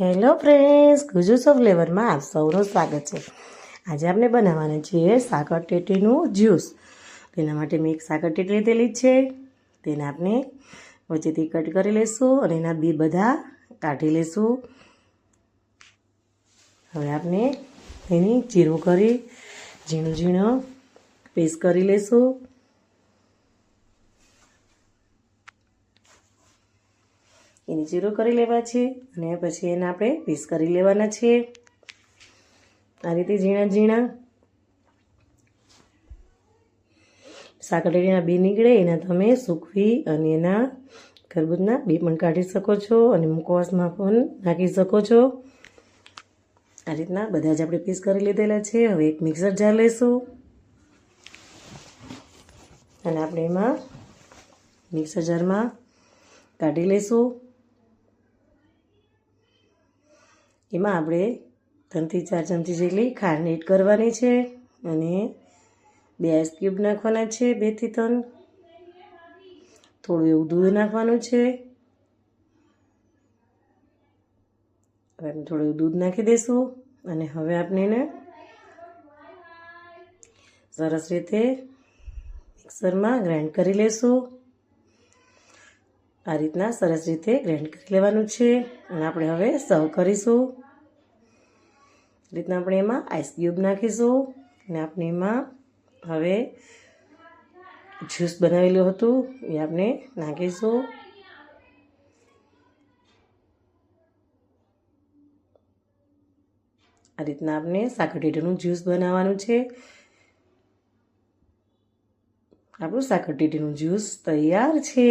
Hello friends Gujus of ફ્લેવરમાં આપ સૌનું સ્વાગત છે. આજે આપણે બનાવવાના છીએ સાકર ટેટીનું જ્યુસ. તેના માટે મેં એક સાકર ટેટી લીધેલી છે. તેને આપણે વચ્ચેથી કટ કરી લઈશું અને એના બી બધા કાઢી લઈશું હવે આપણે એની જીરું કરી ઝીણું ઝીણું પેસ્ટ કરી લઈશું એની જીરો કરી લેવા છે અને પછી એને આપણે પીસ કરી લેવાના છે. આ રીતે ઝીણા ઝીણા સાકરટેટીના બી નીકળે, એના તમે સૂકવી અને એના ખરબૂજના બી પણ કાઢી શકો છો અને મુખવાસમાં પણ નાખી શકો છો. આ રીતના બધા જ આપણે પીસ કરી લીધેલા છે. હવે એક મિક્સર જાર લઈશું અને આપણે એમાં મિક્સર જારમાં કાઢી લઈશું એમાં આપણે ત્રણથી ચાર ચમચી જેટલી ખાંડ કરવાની છે અને બે આઈસ ક્યુબ નાખવાના છે, બેથી ત્રણ. થોડું એવું દૂધ નાખવાનું છે. હવે થોડું દૂધ નાખી દઈશું અને હવે આપણે એને સરસ રીતે મિક્સરમાં ગ્રાઇન્ડ કરી લઈશું આ રીતના સરસ રીતે ગ્રાઇન્ડ કરી લેવાનું છે અને આપણે હવે સર્વ કરીશું. રીતના આપણે એમાં આઈસ ક્યુબ નાખીશું અને આપણે એમાં હવે જ્યુસ બનાવેલું હતું, એ આપણે નાખીશું. આ રીતના આપણે સાકરટેટીનું જ્યુસ બનાવવાનું છે. આપણું સાકરટેટીનું જ્યુસ તૈયાર છે.